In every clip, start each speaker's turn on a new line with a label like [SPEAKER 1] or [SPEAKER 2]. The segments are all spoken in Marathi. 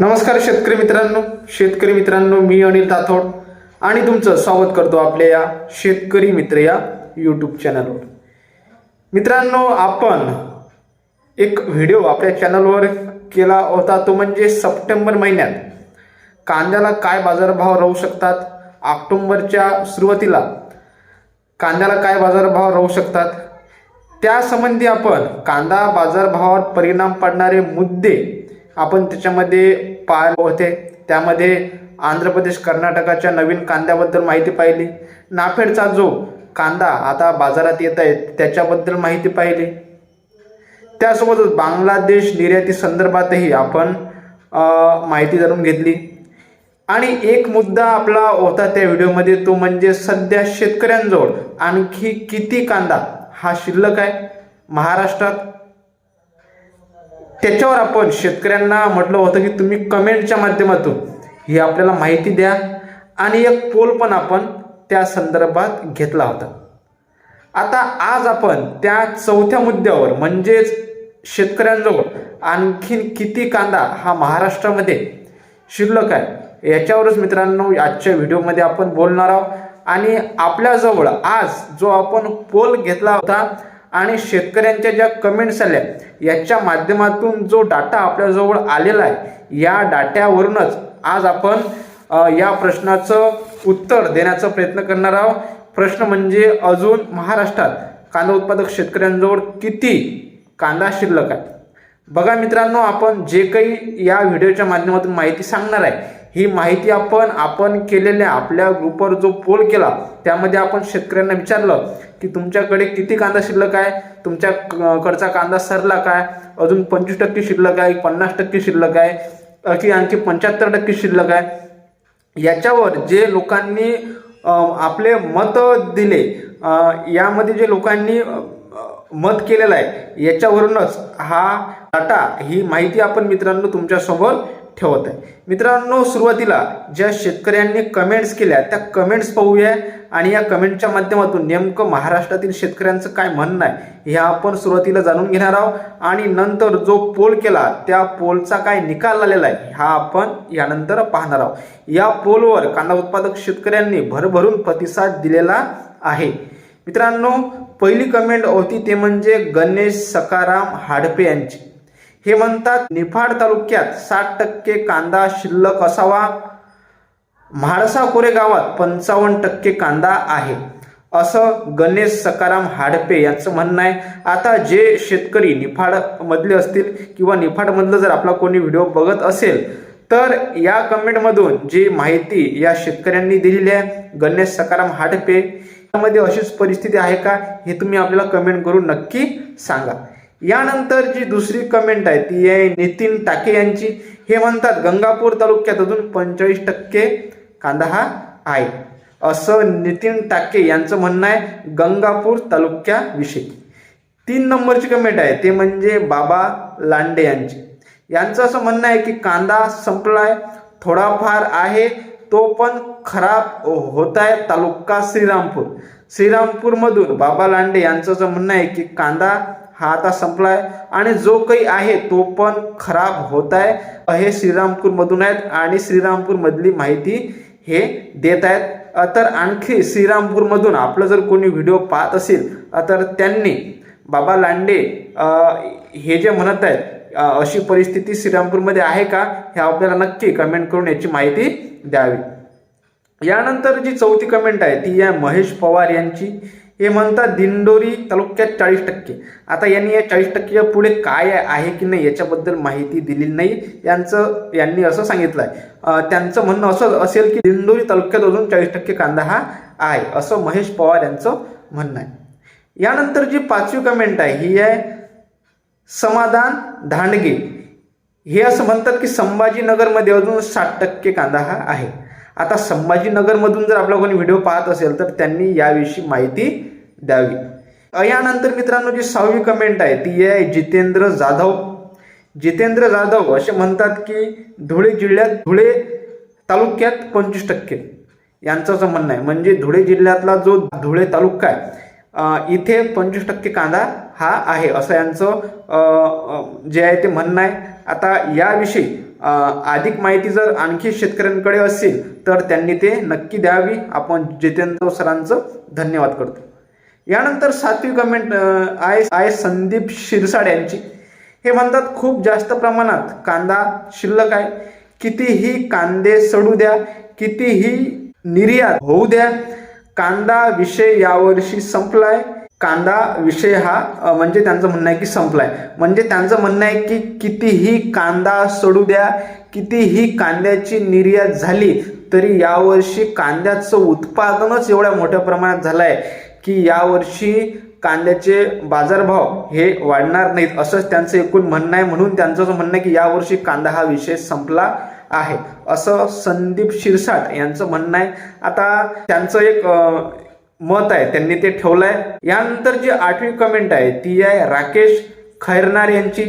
[SPEAKER 1] नमस्कार शेतकरी मित्रांनो. शेतकरी मित्रांनो मी अनिल राठोड आणि तुमचं स्वागत करतो आपल्या या शेतकरी मित्र या यूट्यूब चॅनलवर मित्रांनो आपण एक व्हिडिओ आपल्या चॅनलवर केला होता. तो म्हणजे सप्टेंबर महिन्यात कांद्याला काय बाजारभाव राहू शकतात? ऑक्टोंबरच्या सुरुवातीला कांद्याला काय बाजारभाव राहू शकतात? त्यासंबंधी आपण कांदा बाजारभावावर परिणाम पाडणारे मुद्दे आपण त्याच्यामध्ये पाहिले होते. त्यामध्ये आंध्र प्रदेश कर्नाटकाच्या नवीन कांद्याबद्दल माहिती पाहिली. नाफेडचा जो कांदा आता बाजारात येत आहे त्याच्याबद्दल माहिती पाहिली. त्यासोबतच बांगलादेश निर्याती संदर्भातही आपण माहिती जाणून घेतली. आणि एक मुद्दा आपला होता त्या व्हिडिओमध्ये तो म्हणजे सध्या शेतकऱ्यांजवळ आणखी किती कांदा हा शिल्लक आहे? महाराष्ट्रात त्याच्यावर आपण शेतकऱ्यांना म्हटलं होतं की तुम्ही कमेंटच्या माध्यमातून ही आपल्याला माहिती द्या. आणि एक पोल पण आपण त्या संदर्भात घेतला होता. आता आज आपण त्या चौथ्या मुद्द्यावर म्हणजेच शेतकऱ्यांजवळ आणखीन किती कांदा हा महाराष्ट्रामध्ये शिल्लक आहे याच्यावरच मित्रांनो आजच्या व्हिडिओमध्ये आपण बोलणार आहोत. आणि आपल्याजवळ आज जो आपण पोल घेतला होता आणि शेतकऱ्यांच्या ज्या कमेंट्स आल्या याच्या माध्यमातून जो डाटा आपल्याजवळ आलेला आहे या डाट्यावरूनच आज आपण या प्रश्नाचं उत्तर देण्याचा प्रयत्न करणार आहोत. प्रश्न म्हणजे अजून महाराष्ट्रात कांदा उत्पादक शेतकऱ्यांजवळ किती कांदा शिल्लक आहे? बघा मित्रांनो आपण जे काही या व्हिडिओच्या माध्यमातून माहिती सांगणार आहे ही माहिती आपण आपण केलेल्या आपल्या ग्रुपवर जो पोल केला त्यामध्ये आपण शेतकऱ्यांना विचारलं की तुमच्याकडे किती कांदा शिल्लक आहे? तुमच्याकडचा कांदा सरला काय? अजून पंचवीस टक्के शिल्लक आहे पन्नास टक्के शिल्लक आहे की आणखी पंच्याहत्तर टक्के शिल्लक आहे? याच्यावर जे लोकांनी आपले मत दिले यामध्ये जे लोकांनी मत केलेलं आहे याच्यावरूनच हा डाटा ही माहिती आपण मित्रांनो तुमच्यासमोर ठेवत आहे. मित्रांनो सुरुवातीला ज्या शेतकऱ्यांनी कमेंट्स केल्या त्या कमेंट्स पाहूया आणि या कमेंटच्या माध्यमातून नेमकं महाराष्ट्रातील शेतकऱ्यांचं काय म्हणणं आहे हे आपण सुरुवातीला जाणून घेणार आहोत. आणि नंतर जो पोल केला त्या पोलचा काय निकाल आलेला आहे हा आपण यानंतर पाहणार आहोत. या पोलवर कांदा उत्पादक शेतकऱ्यांनी भरभरून प्रतिसाद दिलेला आहे. मित्रांनो पहिली कमेंट होती ते म्हणजे गणेश सकाराम हाडपे यांची. हे म्हणतात निफाड तालुक्यात साठ टक्के कांदा शिल्लक असावा. म्हाळसा कोरे गावात पंचावन्न टक्के कांदा आहे. असं गणेश सकाराम हाडपे यांचं म्हणणं आहे. आता जे शेतकरी निफाडमधले असतील किंवा निफाडमधलं जर आपला कोणी व्हिडिओ बघत असेल तर या कमेंटमधून जी माहिती या शेतकऱ्यांनी दिलेली आहे गणेश सकाराम हाडपे यामध्ये अशीच परिस्थिती आहे का हे तुम्ही आपल्याला कमेंट करून नक्की सांगा. यानंतर जी दुसरी कमेंट आहे ती आहे नितीन टाके यांची. हे म्हणतात गंगापूर तालुक्यात अजून पंचेचाळीस टक्के कांदा हा आहे. असं नितीन टाके यांचं म्हणणं आहे गंगापूर तालुक्याविषयी. तीन नंबरची कमेंट आहे ते म्हणजे बाबा लांडे यांची. यांचं असं म्हणणं आहे की कांदा संपलाय थोडाफार आहे तो पण खराब होत आहे तालुका श्रीरामपूर. श्रीरामपूरमधून बाबा लांडे यांचं असं म्हणणं आहे की कांदा हा आता संपलाय. आणि जो काही आहे तो पण खराब होत आहे हे श्रीरामपूरमधून आहेत आणि श्रीरामपूरमधली माहिती हे देत आहेत. तर आणखी श्रीरामपूरमधून आपलं जर कोणी व्हिडिओ पाहत असेल तर त्यांनी बाबा लांडे हे जे म्हणत आहेत अशी परिस्थिती श्रीरामपूरमध्ये आहे का हे आपल्याला नक्की कमेंट करून याची माहिती द्यावी. यानंतर जी चौथी कमेंट आहे ती आहे महेश पवार यांची. हे म्हणतात दिंडोरी तालुक्यात चाळीस टक्के. आता यांनी या चाळीस टक्केच्या पुढे काय आहे की नाही याच्याबद्दल माहिती दिलेली नाही. यांचं यांनी असं सांगितलं आहे. त्यांचं म्हणणं असं असेल की दिंडोरी तालुक्यात अजून चाळीस टक्के कांदा हा आहे असं महेश पवार यांचं म्हणणं आहे. यानंतर जी पाचवी कमेंट आहे ही आहे समाधान धांडगे. हे असं म्हणतात की संभाजीनगरमध्ये अजून साठ टक्के कांदा हा आहे. आता संभाजीनगरमधून जर आपला कोणी व्हिडिओ पाहत असेल तर त्यांनी याविषयी माहिती द्यावी. यानंतर मित्रांनो जी सहावी कमेंट आहे ती आहे जितेंद्र जाधव. जितेंद्र जाधव असे म्हणतात की धुळे जिल्ह्यात धुळे तालुक्यात पंचवीस टक्के. यांचं असं म्हणणं आहे. म्हणजे धुळे जिल्ह्यातला जो धुळे तालुका आहे इथे पंचवीस टक्के कांदा हा आहे असं यांचं जे आहे ते म्हणणं आहे. आता याविषयी अधिक माहिती जर आणखी शेतकऱ्यांकडे असेल तर त्यांनी ते नक्की द्यावी. आपण जितेंद्र सरांचं धन्यवाद करतो. यानंतर सातवी कमेंट आय आहे आहे संदीप शिरसाड यांची. हे म्हणतात खूप जास्त प्रमाणात कांदा शिल्लक आहे. कितीही कांदे सडू द्या कितीही निर्यात होऊ द्या कांदा विषय यावर्षी संपलाय. कांदा विषय हा म्हणजे त्यांचं म्हणणं आहे की संपलाय. म्हणजे त्यांचं म्हणणं आहे की कितीही कांदा सोडू द्या कितीही कांद्याची निर्यात झाली तरी यावर्षी कांद्याचं उत्पादनच एवढ्या मोठ्या प्रमाणात झालं आहे की यावर्षी कांद्याचे बाजारभाव हे वाढणार नाहीत असंच त्यांचं एकूण म्हणणं आहे. म्हणून त्यांचं असं म्हणणं आहे की यावर्षी कांदा हा विषय संपला आहे. असं संदीप शिरसाट यांचं म्हणणं आहे. आता त्यांचं एक मत आहे त्यांनी ते ठेवलंय. यानंतर जी आठवी कमेंट आहे ती आहे राकेश खैरनार यांची.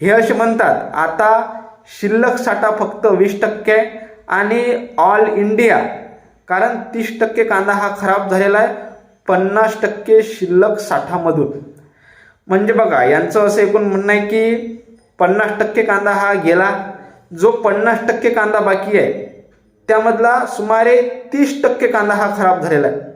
[SPEAKER 1] हे असे म्हणतात आता शिल्लक साठा फक्त वीस टक्के आणि ऑल इंडिया कारण तीस टक्के कांदा हा खराब झालेला आहे पन्नास टक्के शिल्लक साठामधून. म्हणजे बघा यांचं असं एकूण म्हणणं आहे की पन्नास टक्के कांदा हा गेला जो पन्नास टक्के कांदा बाकी आहे त्यामधला सुमारे तीस टक्के कांदा हा खराब झालेला आहे.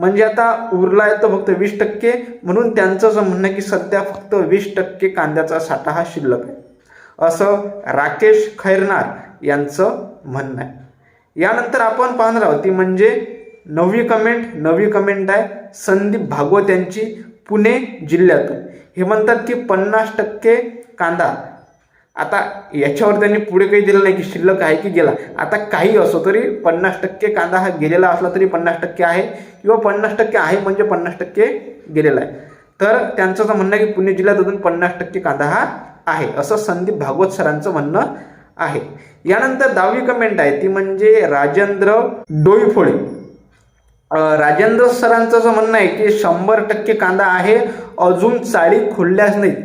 [SPEAKER 1] म्हणजे आता उरला आहे तो फक्त वीस टक्के. म्हणून त्यांचं असं म्हणणं आहे की सध्या फक्त वीस टक्के कांद्याचा साठा हा शिल्लक आहे. असं राकेश खैरनार यांचं म्हणणं आहे. यानंतर आपण पाहणार आहोत ती म्हणजे नववी कमेंट नववी कमेंट आहे संदीप भागवत यांची पुणे जिल्ह्यातून. हे म्हणतात की पन्नास टक्के कांदा आता याच्यावर त्यांनी पुढे काही दिलं नाही की शिल्लक आहे की गेला. आता काही असो तरी पन्नास टक्के कांदा हा गेलेला असला तरी पन्नास टक्के आहे. किंवा पन्नास टक्के आहे म्हणजे पन्नास टक्के गेलेला आहे. तर त्यांचं असं म्हणणं आहे की पुणे जिल्ह्यात अजून पन्नास टक्के कांदा हा आहे. असं संदीप भागवत सरांचं म्हणणं आहे. यानंतर दहावी कमेंट आहे. ती म्हणजे राजेंद्र डोईफोळे. राजेंद्र सरांचं असं म्हणणं आहे की शंभर टक्के कांदा आहे. अजून चाळी खुलल्याच नाहीत.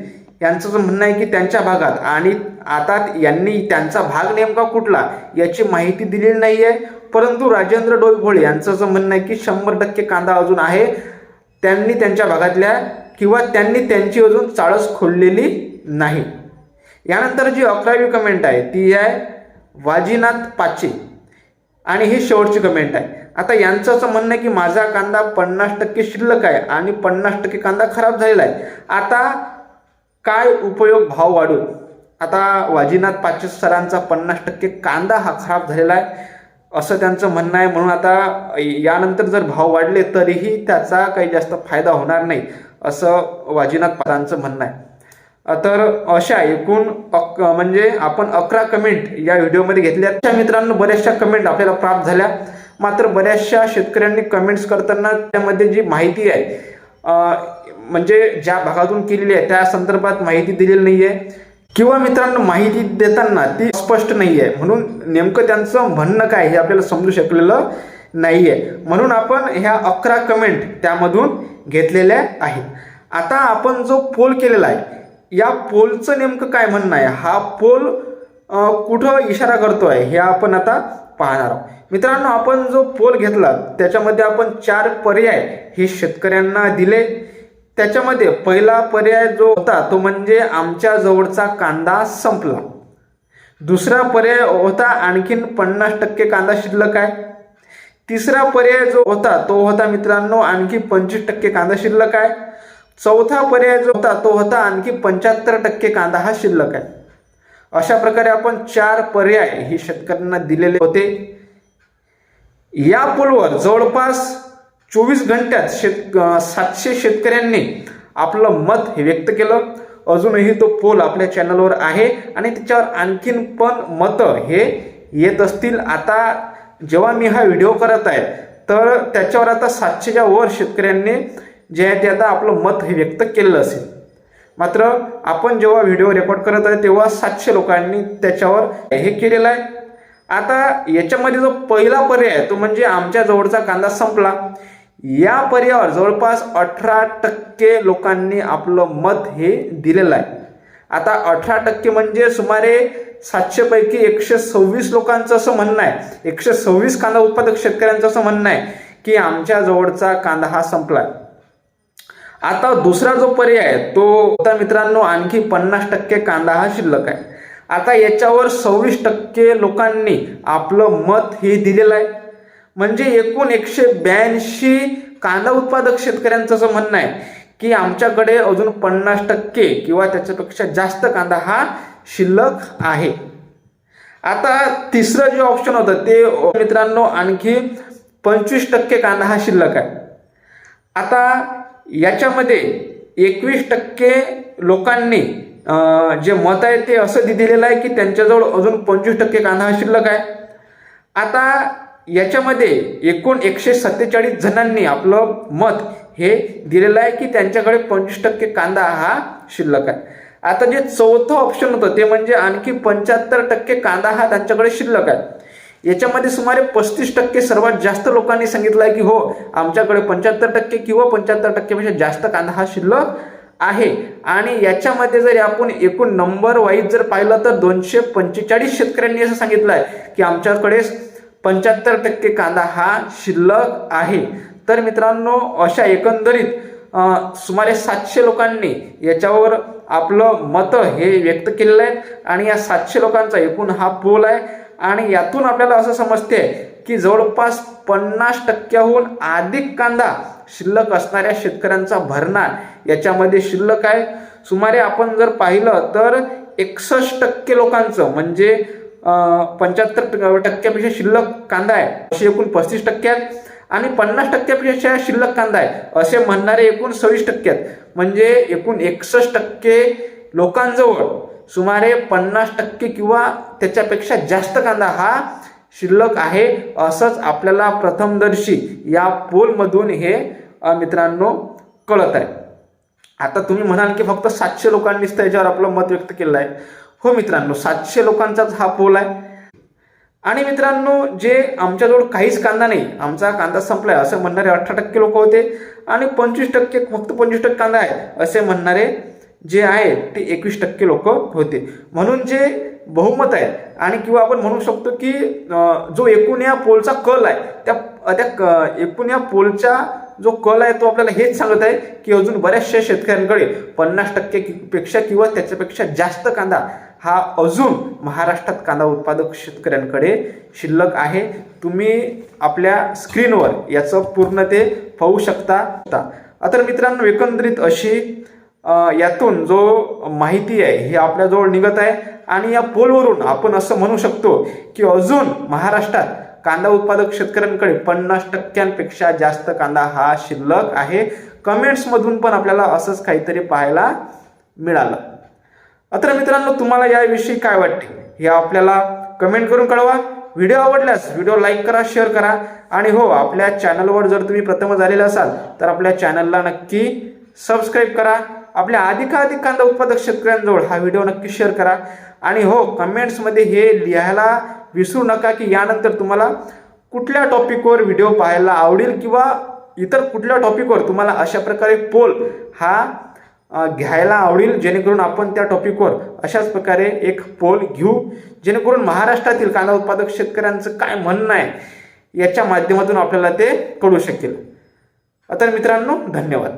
[SPEAKER 1] यांचं असं म्हणणं आहे की त्यांच्या भागात आणि आता यांनी त्यांचा भाग नेमका कुठला याची माहिती दिलेली नाही आहे परंतु राजेंद्र डोईफोळे यांचं असं म्हणणं आहे की शंभर टक्के कांदा अजून आहे. त्यांनी त्यांच्या भागातल्या किंवा त्यांनी त्यांची अजून चाळस खोललेली नाही. यानंतर जी अकरावी कमेंट आहे ती आहे वाजीनाथ पाचे. आणि ही शेवटची कमेंट आहे. आता यांचं असं म्हणणं आहे की माझा कांदा पन्नास टक्के शिल्लक आहे आणि पन्नास टक्के कांदा खराब झालेला आहे. आता काय उपयोग भाव वाढून? आता वाजीनाथ पाचशे सरांचा पन्नास टक्के कांदा हा खराब झालेला आहे असं त्यांचं म्हणणं आहे. म्हणून आता यानंतर जर भाव वाढले तरीही त्याचा काही जास्त फायदा होणार नाही असं वाजीनाथ पाटांचं म्हणणं आहे. तर अशा एकूण अक म्हणजे आपण अकरा कमेंट या व्हिडिओमध्ये घेतल्या. त्या मित्रांनो बऱ्याचशा कमेंट आपल्याला प्राप्त झाल्या. मात्र बऱ्याचशा शेतकऱ्यांनी कमेंट्स करताना त्यामध्ये जी माहिती आहे म्हणजे ज्या भागातून केलेली आहे त्या संदर्भात माहिती दिलेली नाही आहे किंवा मित्रांनो माहिती देताना ती स्पष्ट नाही आहे म्हणून नेमकं त्यांचं म्हणणं काय हे आपल्याला समजू शकलेलं नाही आहे म्हणून आपण ह्या अकरा कमेंट त्यामधून घेतलेल्या आहेत. आता आपण जो पोल केलेला आहे या पोलचं नेमकं काय म्हणणं आहे? हा पोल कुठं इशारा करतो आहे हे आपण आता पाहणार आहोत. मित्रांनो आपण जो पोल घेतला त्याच्यामध्ये आपण चार पर्याय हे शेतकऱ्यांना दिले. त्याच्यामध्ये पहिला पर्याय जो होता तो म्हणजे आमच्या जवळचा कांदा संपला. दुसरा पर्याय होता आणखीन पन्नास टक्के कांदा शिल्लक आहे तिसरा पर्याय जो होता तो होता मित्रांनो आणखी पंचवीस टक्के कांदा शिल्लक आहे चौथा पर्याय जो होता तो होता आणखी पंच्याहत्तर टक्के कांदा हा शिल्लक आहे अशा प्रकारे आपण चार पर्याय हे शेतकऱ्यांना दिलेले होते. या पुलवर जवळपास चोवीस घंट्यात शेत सातशे शेतकऱ्यांनी आपलं मत हे व्यक्त केलं. अजूनही तो पोल आपल्या चॅनलवर आहे आणि त्याच्यावर आणखीन पण मतं हे येत असतील. आता जेव्हा मी हा व्हिडिओ करत आहे तर त्याच्यावर आता सातशेच्या वर शेतकऱ्यांनी जे आहे ते आता आपलं मत हे व्यक्त केलेलं असेल. मात्र आपण जेव्हा व्हिडिओ रेकॉर्ड करत आहे तेव्हा सातशे लोकांनी त्याच्यावर हे केलेलं आहे. आता याच्यामध्ये जो पहिला पर्याय आहे तो म्हणजे आमच्या जवळचा कांदा संपला. या पर्यायावर जवळपास अठरा टक्के लोकांनी आपलं मत हे दिलेलं आहे. आता अठरा टक्के म्हणजे सुमारे सातशे पैकी एकशे सव्वीस लोकांचं असं म्हणणं आहे. एकशे सव्वीस कांदा उत्पादक शेतकऱ्यांचं असं म्हणणं आहे की आमच्या जवळचा कांदा हा संपलाय. आता दुसरा जो पर्याय आहे तो आता मित्रांनो आणखी पन्नास टक्के कांदा हा शिल्लक आहे. आता याच्यावर सव्वीस टक्के लोकांनी आपलं मत हे दिलेलं आहे. म्हणजे एकूण एकशे ब्याऐंशी कांदा उत्पादक शेतकऱ्यांचं असं म्हणणं आहे की आमच्याकडे अजून पन्नास टक्के किंवा त्याच्यापेक्षा जास्त कांदा हा शिल्लक आहे. आता तिसरं जे ऑप्शन होतं ते मित्रांनो आणखी पंचवीस टक्के कांदा हा शिल्लक आहे. आता याच्यामध्ये एकवीस टक्के लोकांनी जे मत आहे ते असं दिलेलं आहे की त्यांच्याजवळ अजून पंचवीस टक्के कांदा हा शिल्लक आहे. आता याच्यामध्ये एकूण एकशे सत्तेचाळीस जणांनी आपलं मत हे दिलेलं आहे की त्यांच्याकडे पंचवीस टक्के कांदा हा शिल्लक आहे. आता जे चौथं ऑप्शन होतं ते म्हणजे आणखी पंच्याहत्तर टक्के कांदा हा त्यांच्याकडे शिल्लक आहे. याच्यामध्ये सुमारे पस्तीस टक्के सर्वात जास्त लोकांनी सांगितलं आहे की हो आमच्याकडे पंच्याहत्तर टक्के किंवा पंच्याहत्तर टक्केपेक्षा जास्त कांदा हा शिल्लक आहे. आणि याच्यामध्ये जर आपण एकूण नंबर वाईज जर पाहिलं तर दोनशे पंचेचाळीस शेतकऱ्यांनी असं सांगितलं आहे की आमच्याकडे पंच्याहत्तर टक्के कांदा हा शिल्लक आहे. तर मित्रांनो अशा एकंदरीत सुमारे सातशे लोकांनी याच्यावर आपलं मत हे व्यक्त केलेलं आहे. आणि या सातशे लोकांचा एकूण हा पोल आहे. आणि यातून आपल्याला असं समजते की जवळपास पन्नास टक्क्याहून अधिक कांदा शिल्लक असणाऱ्या शेतकऱ्यांचा भरणा याच्यामध्ये शिल्लक आहे. सुमारे आपण जर पाहिलं तर एकसष्ट टक्के लोकांचं म्हणजे पंच्याहत्तर टक्क्यापेक्षा शिल्लक कांदा आहे. असे एकूण पस्तीस टक्के आहेत. आणि पन्नास टक्क्यापेक्षा शिल्लक कांदा आहे. असे म्हणणारे एकूण सव्वीस टक्के आहेत. म्हणजे एकूण एकसष्ट टक्के लोकांजवळ सुमारे पन्नास टक्के किंवा त्याच्यापेक्षा जास्त कांदा हा शिल्लक आहे असंच आपल्याला प्रथमदर्शी या पोलमधून हे मित्रांनो कळत आहे. आता तुम्ही म्हणाल की फक्त सातशे लोकांनीच त्याच्यावर आपलं मत व्यक्त केलं आहे. हो मित्रांनो सातशे लोकांचाच हा पोल आहे. आणि मित्रांनो जे आमच्याजवळ काहीच कांदा नाही आमचा कांदा संपलाय असं म्हणणारे अठरा टक्के लोक होते. आणि पंचवीस टक्के फक्त पंचवीस टक्के कांदा आहे असे म्हणणारे जे आहेत ते एकवीस टक्के लोक होते. म्हणून जे बहुमत आहे आणि किंवा आपण म्हणू शकतो की जो एकूण या पोलचा कल आहे त्या त्या क- एकूण या पोलचा जो कल आहे तो आपल्याला हेच सांगत आहे की अजून बऱ्याचशा शेतकऱ्यांकडे पन्नास टक्के पेक्षा किंवा त्याच्यापेक्षा जास्त कांदा हा अजून महाराष्ट्रात कांदा उत्पादक शेतकऱ्यांकडे शिल्लक आहे. तुम्ही आपल्या स्क्रीनवर याचं पूर्ण ते पाहू शकता. आता मित्रांनो एकंदरीत अशी यातून जो माहिती आहे ही आपल्याजवळ निघत आहे. आणि या पोलवरून आपण असं म्हणू शकतो की अजून महाराष्ट्रात कांदा उत्पादक शेतकऱ्यांकडे पन्नास टक्क्यांपेक्षा जास्त कांदा हा शिल्लक आहे. कमेंट्समधून पण आपल्याला असंच काहीतरी पाहायला मिळालं. अत्र मित्रांनो तुम्हाला याविषयी काय वाटते हे आपल्याला कमेंट करून कळवा. व्हिडिओ आवडल्यास व्हिडिओ लाईक करा शेअर करा. आणि हो आपल्या चॅनलवर जर तुम्ही प्रथमच आलेले असाल तर आपल्या चॅनलला नक्की सबस्क्राईब करा. आपल्या अधिकाधिक कांदा उत्पादक शेतकऱ्यांजवळ हा व्हिडिओ नक्की शेअर करा. आणि हो कमेंट्समध्ये हे लिहायला विसरू नका की यानंतर तुम्हाला कुठल्या टॉपिकवर व्हिडिओ पाहायला आवडेल किंवा इतर कुठल्या टॉपिकवर तुम्हाला अशा प्रकारे पोल हा घ्यायला आवडेल जेणेकरून आपण त्या टॉपिकवर अशाच प्रकारे एक पोल घेऊ जेणेकरून महाराष्ट्रातील कांदा उत्पादक शेतकऱ्यांचं काय म्हणणं आहे याच्या माध्यमातून आपल्याला ते कळू शकेल. तर मित्रांनो धन्यवाद.